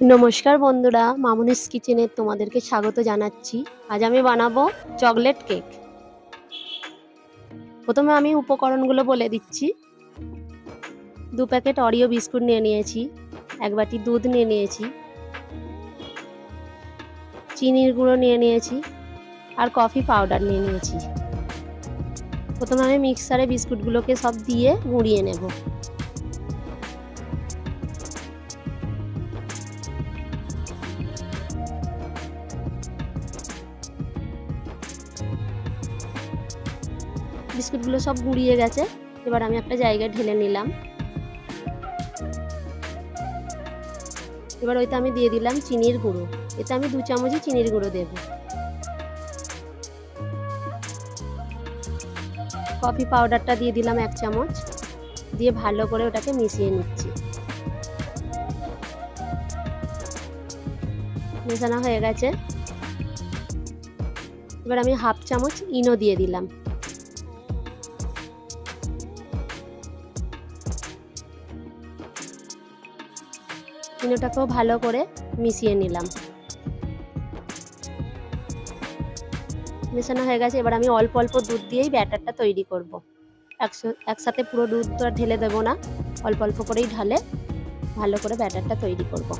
নমস্কার বন্ধুরা, মামুনিস কিচেনে তোমাদেরকে স্বাগত জানাচ্ছি। আজ আমি বানাবো চকলেট কেক। প্রথমে আমি উপকরণগুলো বলে দিচ্ছি। দু প্যাকেট অরিও বিস্কুট নিয়ে নিয়েছি, এক বাটি দুধ নিয়ে নিয়েছি, চিনির গুঁড়ো নিয়ে নিয়েছি আর কফি পাউডার নিয়ে নিয়েছি। প্রথমে আমি মিক্সারে বিস্কুটগুলোকে সব দিয়ে গুঁড়িয়ে নেব। বিস্কুটগুলো সব গুঁড়িয়ে গেছে। এবার আমি একটা জায়গায় ঢেলে নিলাম। এবার ওইতে আমি দিয়ে দিলাম চিনির গুঁড়ো। এতে আমি দু চামচই চিনির গুঁড়ো দেব। কফি পাউডারটা দিয়ে দিলাম এক চামচ। দিয়ে ভালো করে ওটাকে মিশিয়ে নিচ্ছি। মেশানো হয়ে গেছে। এবার আমি হাফ চামচ ইনো দিয়ে দিলাম। ইনোটাকেও ভালো করে মিশিয়ে নিলাম। মেশানো হয়ে গেছে, এবার আমি অল্প অল্প দুধ দিয়েই ব্যাটারটা তৈরি করব। একসাথে পুরো দুধটা ঢেলে দেবো না, অল্প অল্প করেই ঢালে ভালো করে ব্যাটারটা তৈরি করব।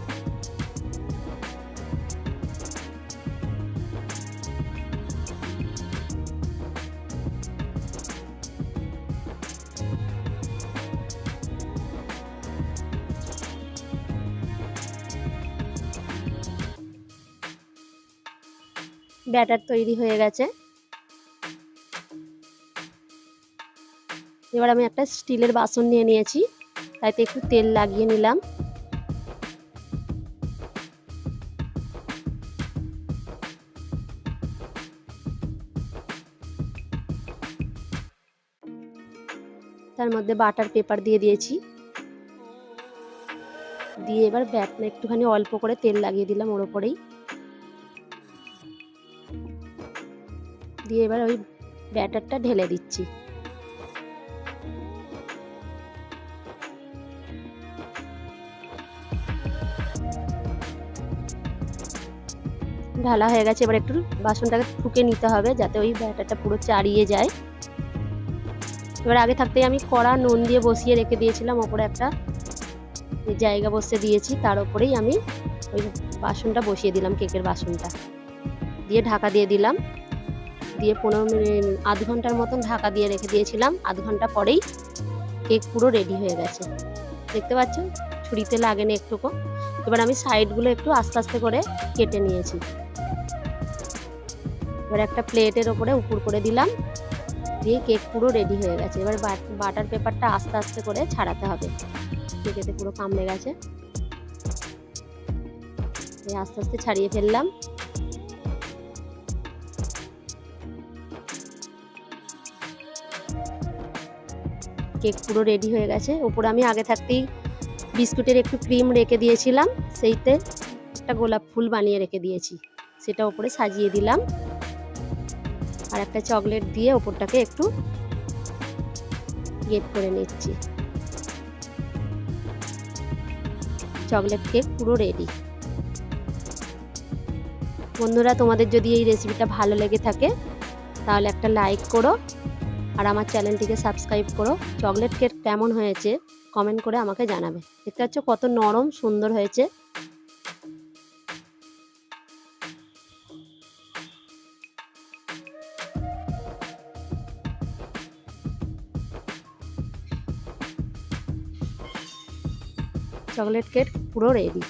ব্যাটার তৈরি হয়ে গেছে। এবার আমি একটা স্টিলের বাসন নিয়ে নিয়েছি তাইতে একটু তেল লাগিয়ে নিলাম। তার মধ্যে বাটার পেপার দিয়ে দিয়েছি। দিয়ে এবার ব্যাট একটুখানি অল্প করে তেল লাগিয়ে দিলাম ওর ওপরেই। দিয়ে এবার ওই ব্যাটারটা ঢেলে দিচ্ছি। ঢালা হয়ে গেছে, এবার একটু বাসনটাকে ঠুকে নিতে হবে যাতে ওই ব্যাটারটা পুরো চাড়িয়ে যায়। এবার আগে থাকতেই আমি কড়া নুন দিয়ে বসিয়ে রেখে দিয়েছিলাম, ওপরে একটা জায়গা বসে দিয়েছি, তার উপরেই আমি ওই বাসনটা বসিয়ে দিলাম, কেকের বাসনটা। দিয়ে ঢাকা দিয়ে দিলাম। দিয়ে পনেরো মিনিট, আধ ঘণ্টার মতন ঢাকা দিয়ে রেখে দিয়েছিলাম। আধ ঘণ্টা পরেই কেক পুরো রেডি হয়ে গেছে। দেখতে পাচ্ছ? ছুরিতে লাগেনি একটুকু। এবার আমি সাইডগুলো একটু আস্তে আস্তে করে কেটে নিয়েছি। এবার একটা প্লেটের ওপরে উপর করে দিলাম। দিয়ে কেক পুরো রেডি হয়ে গেছে। এবার বাটার পেপারটা আস্তে আস্তে করে ছাড়াতে হবে। কেকেতে পুরো কামড়ে গেছে। আস্তে আস্তে ছাড়িয়ে ফেললাম। কেক পুরো রেডি হয়ে গেছে। ওপরে আমি আগে থাকতেই বিস্কুটের একটু ক্রিম রেখে দিয়েছিলাম, সেইতে একটা গোলাপ ফুল বানিয়ে রেখে দিয়েছি। সেটা ওপরে সাজিয়ে দিলাম। আর একটা চকলেট দিয়ে ওপরটাকে একটু গেট করে নিচ্ছি। চকলেট কেক পুরো রেডি বন্ধুরা, তোমাদের যদি এই রেসিপিটা ভালো লেগে থাকে, তাহলে একটা লাইক করো। আর আমার চ্যানেলটিকে সাবস্ক্রাইব করো। চকলেট কেক কেমন হয়েছে কমেন্ট করে আমাকে জানাবে। দেখতে পাচ্ছ কত নরম, সুন্দর হয়েছে। চকলেট কেক পুরো রেডি